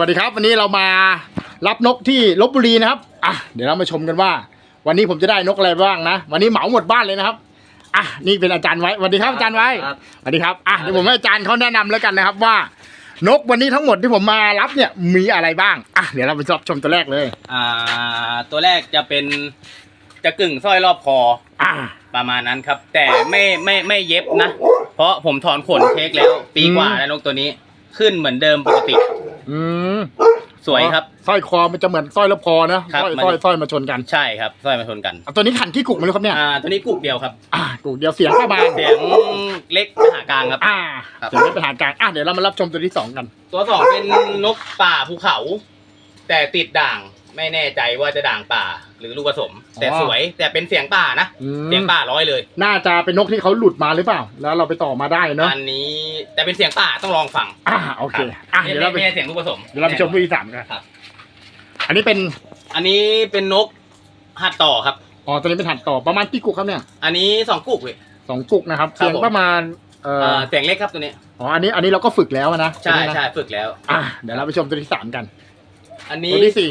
วัสดีครับ วันนี้เรามารับนกที่ลบบุรีนะครับอะเดี๋ยวเรามาชมกันว่า วันนี้ผมจะได้นกอะไรบ้างนะ วันนี้เหมาหมดบ้านเลยนะครับอะนี่เป็นอาจารย์ไว้สวัสดีครับอาจารย์ไว้ครับสวัสดีครับอะเดี๋ยวผมให้อาจารย์เขาแนะนำแล้วกันนะครับว่า นกวันนี้ทั้งหมดที่ผมมารับเนี่ยมีอะไรบ้างอะเดี๋ยวเราไปรับชมตัวแรกเลย อ่า ตัวแรกจะเป็นจะกึ่งสร้อยรอบคออะประมาณนั้นครับ แต่ไม่ไม่ไม่เย็บนะ เพราะผมถอนขนเช็คแล้ว ปีกว่าแล้วนกตัวนี้ขึ้นเหมือนเดิมปกติ อืมสวยครับ สร้อยคอมันจะเหมือนสร้อยแล้วพอนะครับสร้อยมัน สร้อยสร้อยมาชนกันใช่ครับสร้อยมาชนกันอะตัวนี้ขันขี้กุกไหมรู้ครับเนี่ยอ่าตัวนี้กุกเดียวครับ อะกุกเดียวเสียงประมาณเสียงเล็กหากลางครับ อ่าครับ เสียงไม่เป็นทางการอะเดี๋ยวเรามารับชมตัวที่สองกัน ตัวสองเป็นนกป่าภูเขา แต่ติดด่าง ไม่แน่ใจว่าจะด่างป่าหรือลูกผสม แต่อ๋อสวยแต่เป็นเสียงป่านะอืมเสียงป่าร้อยเลยน่าจะเป็นนกที่เขาหลุดมาหรือเปล่า แล้วเราไปต่อมาได้เนาะอันนี้แต่เป็นเสียงป่าต้องลองฟังอ่าโอเคอะไม่เดี๋ยวเราไปไม่ใช่เสียงลูกผสม เดี๋ยวเราไปชมตัวที่สามกันครับ อันนี้เป็นอันนี้เป็นนกหัดต่อครับ อ๋อตัวนี้เป็นถัดต่อประมาณกี่กุกครับเนี่ยอันนี้สองกุกเว้ยสองกุกนะครับครับเสียงผม ประมาณเอ่อเอ่อเสียงเล็กครับตัวนี้อ๋ออันนี้อันนี้เราก็ฝึกแล้วนะใช่ตัวนี้นะใช่ฝึกแล้ว อะเดี๋ยวเราไปชมตัวที่สามกันอันนี้ตัวที่สี่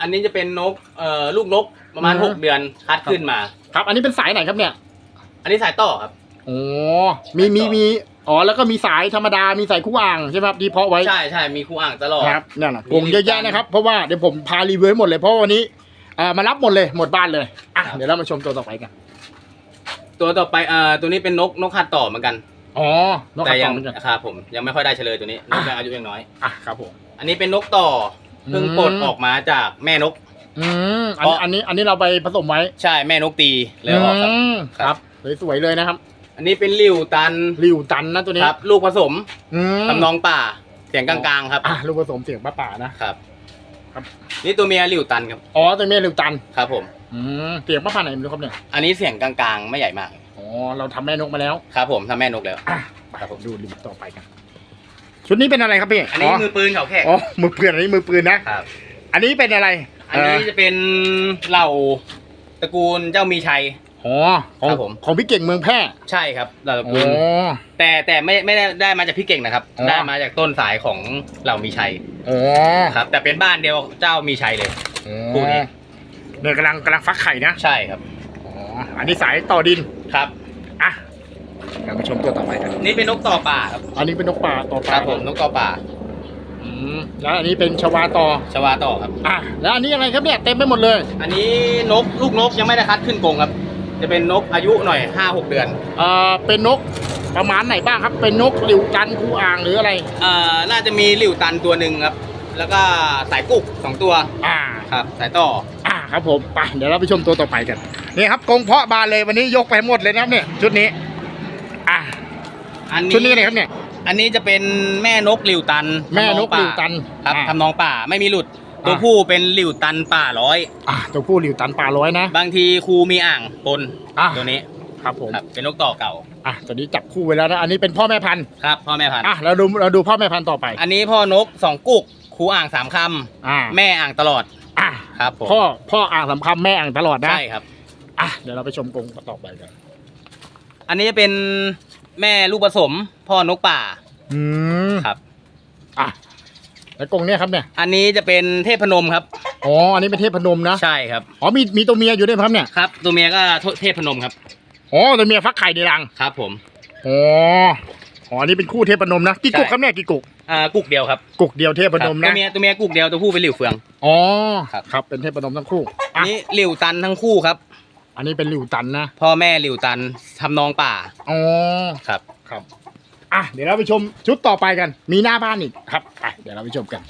อันนี้จะเป็นนกเอ่อลูกนกประมาณอืมหกเดือนคัดขึ้นมา ครับ อันนี้เป็นสายไหนครับเนี่ยอันนี้สายต่อครับ โอ้มีมีมีอ๋อแล้วก็มีสายธรรมดามีสายคู่อ่างใช่ไหมครับที่เพาะไว้ใช่ใช่มีคู่อ่างตลอด ครับเนี่ยนะมีกรงเยอะแยะนะครับ เพราะว่าเดี๋ยวผมพารีวิวให้หมดเลยเพราะว่าวันนี้เอ่อมารับหมดเลยหมดบ้านเลยอะครับ เดี๋ยวเรามาชมตัวต่อไปกันตัวต่อไปเอ่อตัวนี้เป็นนกนกหัดต่อเหมือนกัน อ๋อนกแต่กระยัต่องเหมือนกัน ครับผมยังไม่ค่อยได้เฉลยตัวนี้นกยังอายุยังน้อย อะครับผมอันนี้เป็นนกต่อ เพิ่งอืมปลดออกมาจากแม่นก อืมอันเพราะอันนี้อันนี้เราไปผสมไว้ใช่แม่นกตีเลยออกครับ มครับสวยๆเลยนะครับอันนี้เป็นลิวตันริวตันนะตัวนี้ครับ ลูกผสมอืมทำนองป่าเสียงกลางๆครับอะลูกผสมเสียงป้าป่านะครับ ครับ นี่ตัวเมียลิวตันครับอ๋อตัวเมียริวตันครับ ผม อืมเสียงป้าป่าไหนไม่รู้ครับเนี่ยอันนี้เสียงกลางๆ ไม่ใหญ่มาก อ๋อเราทำแม่นกมาแล้วครับ ผมทำแม่นกแล้ว อะครับผมดูริวต่อไปกัน ชุดนี้เป็นอะไรครับพี่อันนี้มือปืนเขาแขกอ๋อมือปืนอันนี้มือปืนนะครับ อันนี้เป็นอะไร อันนี้จะเป็นเหล่าตระกูลเจ้ามีชัยอ๋อของครับผมของพี่เก่งเมืองแพร่ใช่ครับเหล่าตระอ๋กูลอแต่แต่ไม่ไม่ได้ได้มาจากพี่เก่งนะครับอ๋อได้มาจากต้นสายของเหล่ามีชัยอ๋อครับ แต่เป็นบ้านเดียวเจ้ามีชัยเลยคู่นี้เนี่ยกำลังกำลังฟักไข่นะใช่ครับอ๋ออันนี้สายต่อดินครับอะ เรามาชมตัวต่อไปกันนี่เป็นนกต่อป่าครับอันนี้เป็นนกป่าต่อคป่ารับผมนกต่อป่าอืมแล้วอันนี้เป็นชวาต่อชวาต่อครับ อะแล้วอันนี้อะไรครับเนี่ยเต็มไปหมดเลยอันนี้นกลูกนกยังไม่ได้คัดขึ้นกรงครับ จะเป็นนกอายุหน่อยห้าหกเดือนเอ่อเป็นนกประมาณไหนบ้างครับ เป็นนกหลิวจันทร์คูอ่างหรืออะไรเอ่อน่าจะมีหลิวตันตัวหนึ่งครับ แล้วก็สายกุกสองตัวอ่า ครับ สายต่อ อ่าครับผมไปเดี๋ยวเราไปชมตัวต่อไปกันนี่ครับกรงเพาะบานเลยวันนี้ยกไปหมดเลยนะครับเนี่ยชุดนี้ อะอันนี้ชุดนี้อะไรครับเนี่ย อันนี้จะเป็นแม่นกหลิวตันแม่นกทำหอลิงวป่าตันครับอ่า ทำนองป่าไม่มีหลุด ตัวอ่า ผู้เป็นหลิวตันป่าร้อย อะตัวผู้หลิวตันป่าร้อยนะ บางทีครูมีอ่างปนอะตัวนี้ครับผมครับเป็นนกต่อเก่าอะตัวนี้จับคู่ไว้แล้วนะอันนี้เป็นพ่อแม่พันธุ์ครับพ่อแม่พันธุ์อะเราดูเราดูพ่อแม่พันธุ์ต่อไปอันนี้พ่อนกสองกุกครูอ่างสามคอ่าำแม่อ่างตลอดอะครับผมพ่อพ่ออ่างสำคัญแม่อ่างตลอดนะใช่ครับ อะเดี๋ยวเราไปชมกรงต่อไปกัน อันนี้เป็นแม่ลูกผสมพ่อนกป่าอืมครับ อะแล้วกรงเนี่ยครับเนี่ยอันนี้จะเป็นเทพนมครับ อ๋ออันนี้เป็นเทพนมนะใช่ครับ อ๋อมีมีตัวเมียอยู่ด้วยไหมครับเนี่ยครับ ตัวเมียก็เทพนมครับ อ๋อตัวเมียฟักไข่ในรังครับ ผมอ๋ออ๋ออันนี้เป็นคู่เทพนมนะกี่กุกครับเนี่ยกี่กุกอ่ากุกเดียวครับกุกเดียวเทพนมตันะวเมียตัวเมียกุกเดียวตัวผู้เป็นหลิวเฟืองอ๋อครับครับเป็นเทพนมทั้งคู่อันอะนี้หลิวตันทั้งคู่ครับ อันนี้เป็นหลิวตันนะพ่อแม่หลิวตันทำนองป่าอ๋อครับครับอะเดี๋ยวเราไปชมชุดต่อไปกัน มีหน้าบ้านอีกครับไปเดี๋ยวเราไปชมกัน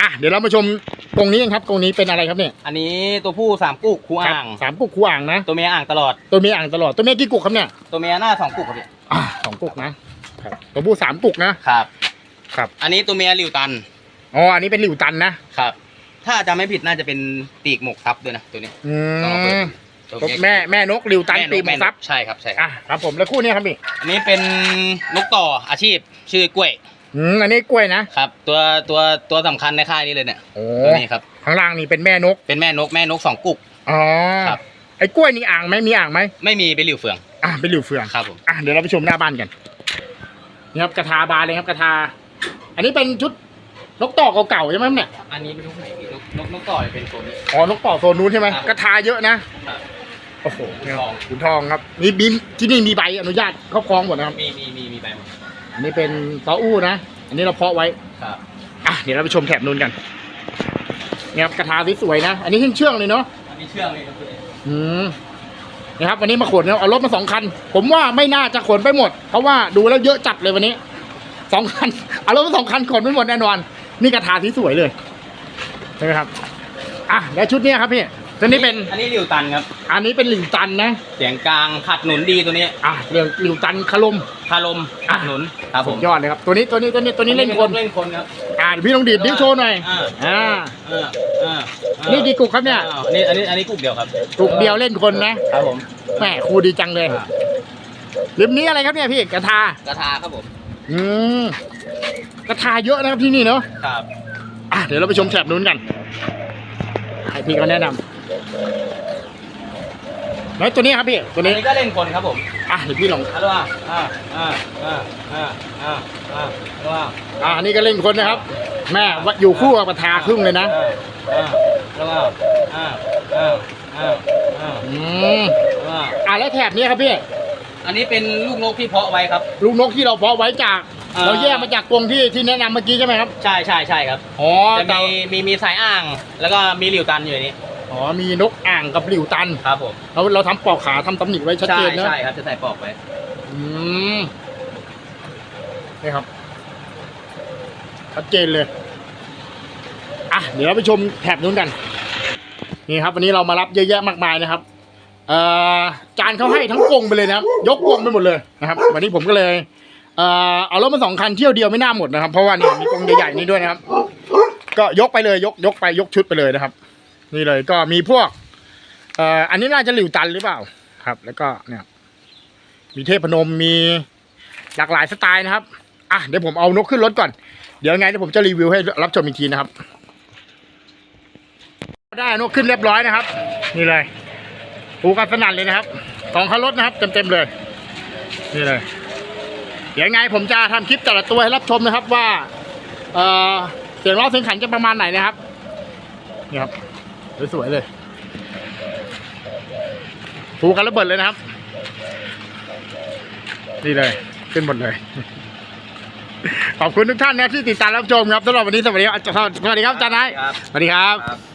อะเดี๋ยวเรามาชมกรงนี้กันครับกรงนี้เป็นอะไรครับเนี่ยอันนี้ตัวผู้สามกุกคู่อ่างครับสามกุกคู่อ่างนะตัวเมียอ่างตลอดตัวเมียอ่างตลอดตัวเมียกี่กุกครับเนี่ยตัวเมียหน้าสองกุกครับพี่อะสองกุกนะครับตัวผู้สามกุกนะครับ ครับ อันนี้ตัวเมียหลิวตันอ๋ออันนี้เป็นหลิวตันนะครับ ถ้าจำไม่ผิดน่าจะเป็นปีกหมกทับด้วยนะตัวนี้อืต้องเอาไปมตัวเยแม่แม่นกหลิวตันแม่นปีกกหมแม่ดนซักบใช่ครับใช่ครับอะครับผมแล้วคู่เนี้ครับพี่อันนี้เป็นนกต่ออาชีพชื่อกล้วยอืมอันนี้กล้วยนะครับ ตัวตัวตัวสำคัญในค่ายนี้เลยเนี่ยโอ้ตัวนี้ครับข้างล่างนี่เป็นแม่นกเป็นแม่นกแม่นกสองกุก อ๋อครับ ไอ้กล้วยนี่อ่างไหมมีอ่างไหมไม่มีเป็นหลิวเฟืองอะเป็นหลิวเฟือง ครับผม อะเดี๋ยวเราไปชมหน้าบ้านกันนี่ครับกระทาบานเลยครับกระทา อันนี้เป็นชุด นกต่อเก่าๆใช่ไหมเนี่ย อันนี้เป็นนกไหนพี่นกนกนกต่อเลยเป็นตัวนี้ อ๋อ นกต่อโซนนู้นใช่ไหมครับ กระทาเยอะนะ ครับ โอ้โหขุนทองขุนทองครับนี่บินที่นี่มีใบอนุญาตครอบครองหมดนะครับ มีมีมีมีใบหมดอันนี้เป็นซออู้นะ อันนี้เราเพาะไว้ ครับ อะ เดี๋ยวเราไปชมแถบนู้นกัน เนี่ยครับกระทาสวยๆนะ อันนี้เชื่องๆเลยเนาะ อันนี้เชื่องเลยครับพี่อืมนะครับวันนี้มาขนเอารถมาสองคัน ผมว่าไม่น่าจะขนไปหมด เพราะว่าดูแล้วเยอะจัดเลยวันนี้สองคัน เอารถมาสองคันขนไม่หมดแน่นอน นี่กระทาที่สวยเลยใช่ไหมครับอะแล้วชุดเนี้ยครับพี่ตัวนี้เป็นอันนี้ริวตันครับ อันนี้เป็นหลิวตันนะเสียงกลางขัดหนุนดีตัวนี้อะเรื่องหลิวตันคารม คารมขัดหนุนครับผสุมดยอดเลยครับ ตัวนี้ตัวนี้ตัวนี้ตัวนี้เล่นคน เล่นคนครับ อ่าเดี๋ยวพี่ต้องดีดนิ้วโชว์หน่อย อ่า อ่าอ่าอ่าอ่านี่กี่กุกครับเนี่ยอ่าอันนี้อันนี้อันนี้กุกเดียวครับกุกเดียวเล่นคนนะ ครับผมแหมครูดีจังเลยอ่าลิมนี้อะไรครับเนี่ยพี่กระทากระทาครับผม อืมก ระทาเยอะนะครับที่นี่เนาะครับอะเดี๋ยวเราไปชมแถบนู้นกันให้พี่เขาแนะนำแล้วตัวนี้ครับพี่ตัวอันนี้นี้ก็เล่นคนครับผมอะเดี๋ยวพี่ลองฮัลโหลอ่าอ่าอ่าอ่าอ่าอ่าฮัลโหลอะอันนี้ก็เล่นคนนะครับ แม่ว่าอยู่คู่กับกระทาครึ่งเลยนะอ่าฮัลโหลอ่าอ่าอ่าอ่าอืมอ่าอะแล้วแถบนี้ครับพี่อันนี้เป็นลูกนกที่เพาะไว้ครับลูกนกที่เราเพาะไว้จากอ่า เราแยกมาจากกรงที่ที่แนะนำเมื่อกี้ใช่ไหมครับใช่ใช่ใช่ครับอ๋อจะแต่มีมีมีสายอ่าง แล้วก็มีหลิวตันอยู่ในนี้อ๋อมีนกอ่างกับหลิวตันครับผมเราเราทำปอกขาทำตำหนิไว้ชัดใช่เจนนะใช่ครับจะใส่ปลอกไว้อืมนี่ครับ ชัดเจนเลยอะเดี๋ยวเราไปชมแถบนู้นกัน นี่ครับ วันนี้เรามารับเยอะแยะมากมายนะครับเอ่อจานเขาให้ทั้งกรงไปเลยนะครับ ยกกรงไปหมดเลยนะครับ วันนี้ผมก็เลย เอ่อเอารถมาสองคันเที่ยวเดียวไม่น่าหมดนะครับ เพราะว่านี่มีกรงใหญ่ๆนี่ด้วยนะครับ ก็ยกไปเลยยกยกไปยกชุดไปเลยนะครับ นี่เลยก็มีพวกเอ่ออันนี้น่าจะหลิวตันหรือเปล่าครับ แล้วก็เนี่ยมีเทพนมมีหลากหลายสไตล์นะครับอะเดี๋ยวผมเอานกขึ้นรถก่อนเดี๋ยวไงเดี๋ยวผมจะรีวิวให้รับชมอีกทีนะครับ ได้นกขึ้นเรียบร้อยนะครับ นี่เลยปูกันสนั่นเลยนะครับสองคันรถนะครับ เต็มๆเลย นี่เลย ดี๋ยวยังไงผมจะทำคลิปแต่ละตัวให้รับชมนะครับว่าเอ่อเสียงร้องเสียงขันจะประมาณไหนนะครับนี่ครับสวยๆเลยปูกันระเบิดเลยนะครับ นี่เลย ขึ้นหมดเลย ขอบคุณทุกท่านนะครับที่ติดตามรับชมครับสำหรับวันนี้สวัสดีครับสวัสดีครับอาจารย์นายครับสวัสดีครับครับ